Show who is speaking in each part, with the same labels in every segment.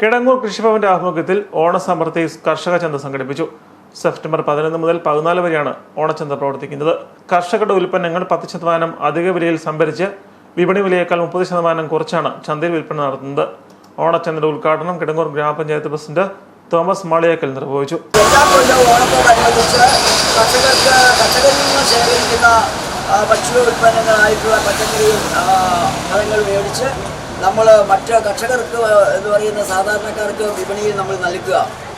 Speaker 1: കിടങ്ങൂർ കൃഷിഭവന്റെ ആഭിമുഖ്യത്തിൽ ഓണസമൃദ്ധി കർഷക ചന്ത സംഘടിപ്പിച്ചു. സെപ്റ്റംബർ പതിനൊന്ന് മുതൽ പതിനാല് വരെയാണ് ഓണച്ചന്ത പ്രവർത്തിക്കുന്നത്. കർഷകരുടെ ഉൽപ്പന്നങ്ങൾ പത്ത് ശതമാനം അധിക വിലയിൽ സംഭരിച്ച് വിപണി വിലയേക്കാൾ മുപ്പത് ശതമാനം കുറച്ചാണ് ചന്തയിൽ വിൽപ്പന നടത്തുന്നത്. ഓണച്ചന്തയുടെ ഉദ്ഘാടനം കിടങ്ങൂർ ഗ്രാമപഞ്ചായത്ത് പ്രസിഡന്റ് തോമസ് മാളിയേക്കൽ നിർവഹിച്ചു.
Speaker 2: ഭക്ഷ്യ ഉൽപ്പന്നങ്ങളായിട്ടുള്ള പച്ചക്കറിയും ഫലങ്ങൾ മേടിച്ച് നമ്മൾ മറ്റ് കർഷകർക്ക് എന്ന് പറയുന്ന സാധാരണക്കാർക്ക് വിപണിയിൽ നമ്മൾ നൽകുക.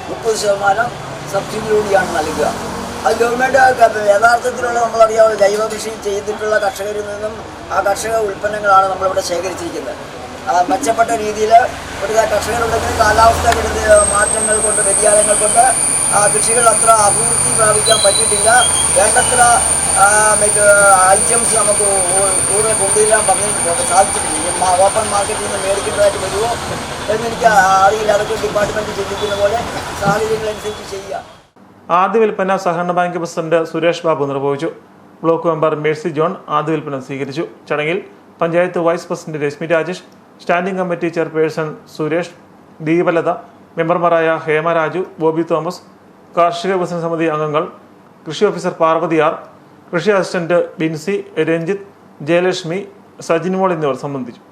Speaker 2: മുപ്പത് ശതമാനം സബ്സിഡിയിലൂടെയാണ് നൽകുക. അത് ഗവൺമെന്റ് യഥാർത്ഥത്തിലുള്ള നമ്മളറിയാവുന്ന ജൈവ കൃഷി ചെയ്തിട്ടുള്ള കർഷകരിൽ നിന്നും ആ കർഷക ഉൽപ്പന്നങ്ങളാണ് നമ്മളിവിടെ ശേഖരിച്ചിരിക്കുന്നത്. മെച്ചപ്പെട്ട രീതിയിൽ ഒരു കർഷകരുണ്ടെങ്കിൽ കാലാവസ്ഥ മാറ്റങ്ങൾ കൊണ്ട് വ്യതിയാനങ്ങൾ കൊണ്ട് കൃഷികൾ അത്ര അഭിവൃദ്ധി പ്രാപിക്കാൻ പറ്റിയിട്ടില്ല. വേണ്ടത്ര ഐറ്റംസ് നമുക്ക് കൂടുതൽ കൊണ്ടുവരാൻ പറഞ്ഞിട്ടുണ്ട്. സാധിച്ചിട്ടില്ല. ഓപ്പൺ മാർക്കറ്റിൽ നിന്ന് മേടിക്കേണ്ടതായിട്ട് വരുമോ എന്നെനിക്ക് അറിയില്ല. അതൊക്കെ ഡിപ്പാർട്ട്മെന്റ് ചിന്തിക്കുന്ന പോലെ സാഹചര്യങ്ങളനുസരിച്ച് ചെയ്യുക
Speaker 1: ആദ്യ വിൽപ്പന സഹകരണ ബാങ്ക് പ്രസിഡന്റ് സുരേഷ് ബാബു നിർവഹിച്ചു. ബ്ലോക്ക് മെമ്പർ മേഴ്സി ജോൺ ആദ്യ വിൽപ്പന സ്വീകരിച്ചു. ചടങ്ങിൽ panchayat vice president Rashmi Rajesh standing committee chairperson Suresh Deepalatha മെമ്പർമാരായ ഹേമ രാജു ബോബി തോമസ് കാർഷിക വികസന സമിതി അംഗങ്ങൾ കൃഷി ഓഫീസർ പാർവതിയാർ കൃഷി അസിസ്റ്റന്റ് ബിൻസി രഞ്ജിത്ത് ജയലക്ഷ്മി സജിൻമോൾ എന്നിവർ സംബന്ധിച്ചു.